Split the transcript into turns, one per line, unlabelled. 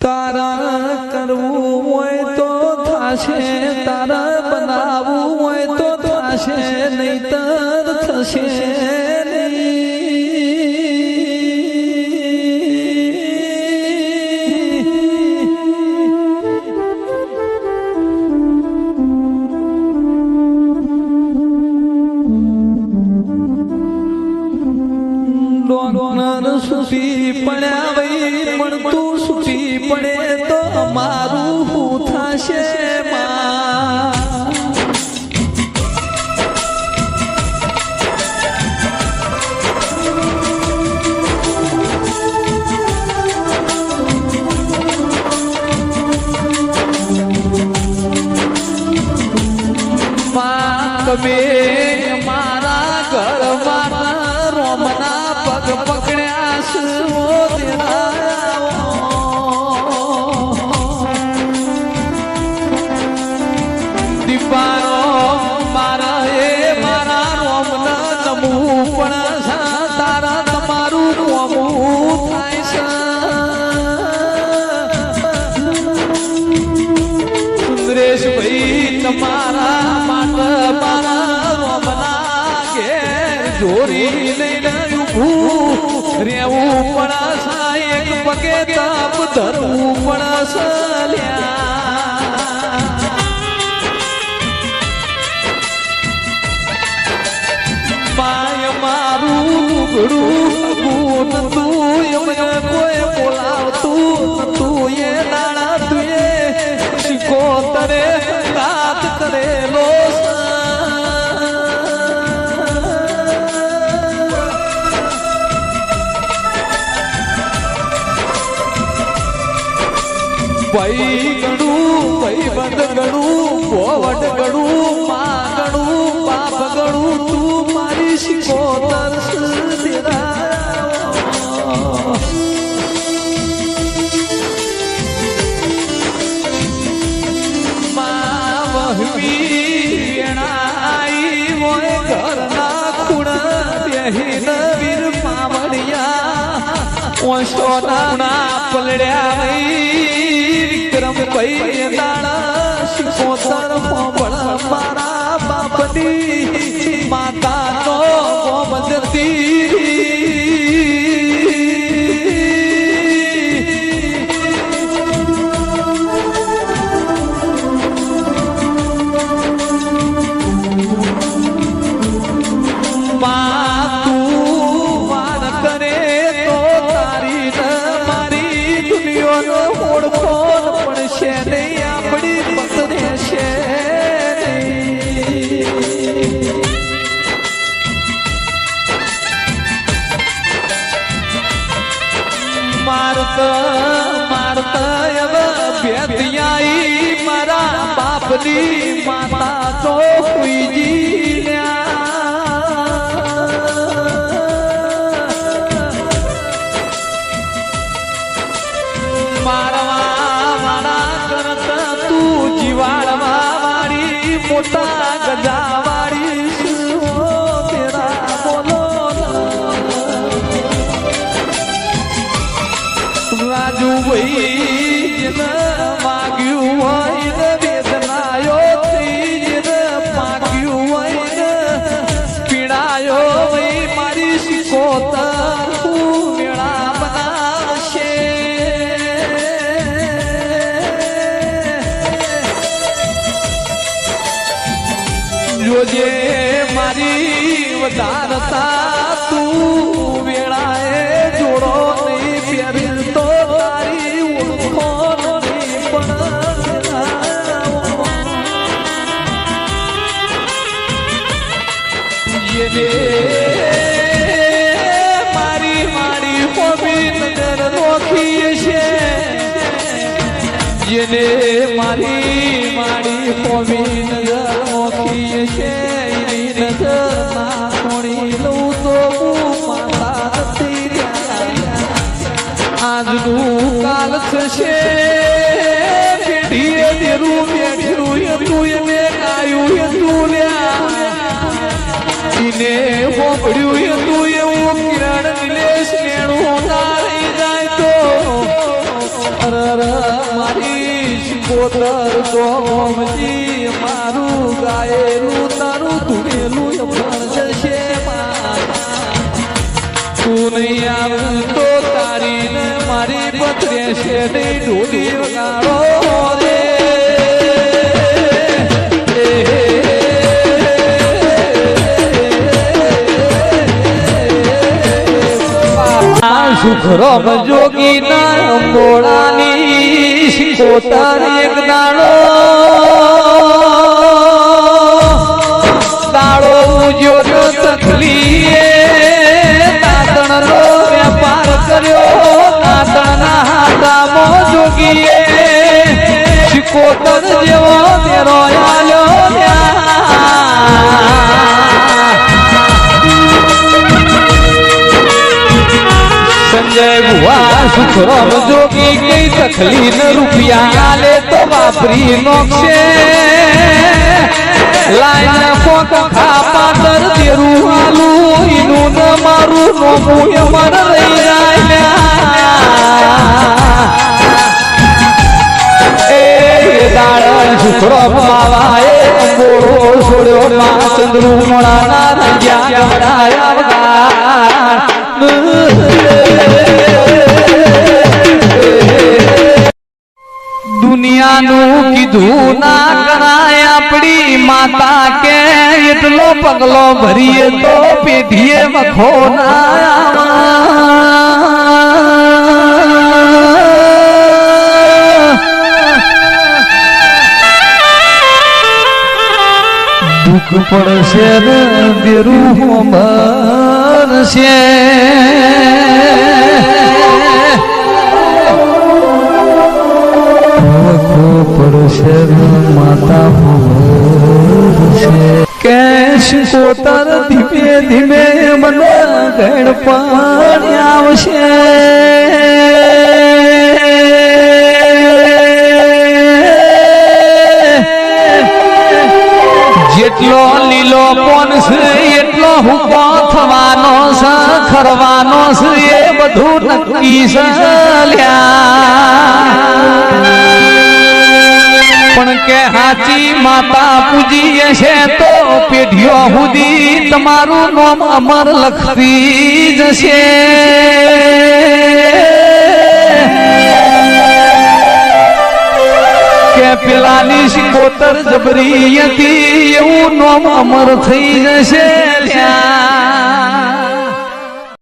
તારા કરવું હોય તો થાશે તારા બનાવવું હોય તો થાશે નહીતર થશે. point, point, point. જોરી લઈને ઉભું રેવું પડે છે એક પગે તાપ ધરવું પડે છે લ્યા. માય મારું અગું નતું એમને કોઈ ભાઈ ગણું ભાઈ બંધ ગણું પોવટ ગણું માં ગણું બાપ ગણું તું મારી શીખો ઘરના પલડ્યા વિક્રમ ભાઈ દાડા શિકોતર પોપળ મારા બાપની. મારત મારત હવે ભેદિયાઈ મારા બાપની માતા તો હુઈજી મારવા મારા કરતા તું જીવાડવા વાળી રાજુ ભાઈ માગ્યું હોય વેદનાયો થઈ હોય પીડાયો ભાઈ મારી શીખોતર તું મેળા બનાવશે જોજે મારી વધારતા તું નોખી છે જેને મારી મારી હોમી નજર નોખી છે એની નજર ના કોણી લઉં તો હું માતા નથી આજનું કાલ શિકોતર ગોમજી મારું ગાયેલું તારું ધૂળેલું પણ જશે તું નહીં આવું તો તારી ને મારી પત્રે છે નહીં ઢોલી વગાડો. રે સુખરો જોગી ના મોડાની શિકોતર એક દાડો દાડો ઉજ્યો તકલીએ. ભુવા સુખરામ જોગી કઈ તકલીફ રૂપિયા. લે તો વાપરી નોખશે. લાઈન કોક ખાપા તર તેરું હાલું. ઈનું ન મારું નોમું એ મન રહી રાયલા એ દાળ સુખરો માવા એ છોડ્યો માં. ચંદ્રુ મોળાના રંગ્યા ગવડાયા દુનિયાનું કીધું ના કરાય આપણી માતા કે એટલો પગલો ભરીએ તો પેઢીએ વખો ના દુઃખ પડશે દેરું ભરશે કે શિકોતર ધીમે ધીમે મને પાણી આવશે. જેટલો લીલો કોણ છે, એટલો હુકો થવાનો છે, ખરવાનો છે, એ બધું નક્કી છે હાચી માતા પૂજી છે તો પેઢીઓ સુધી તમારું નામ અમર લખતી જશે. કે પેલાની શિકોતર જબરી હતી એવું નામ અમર થઈ જશે ત્યાં.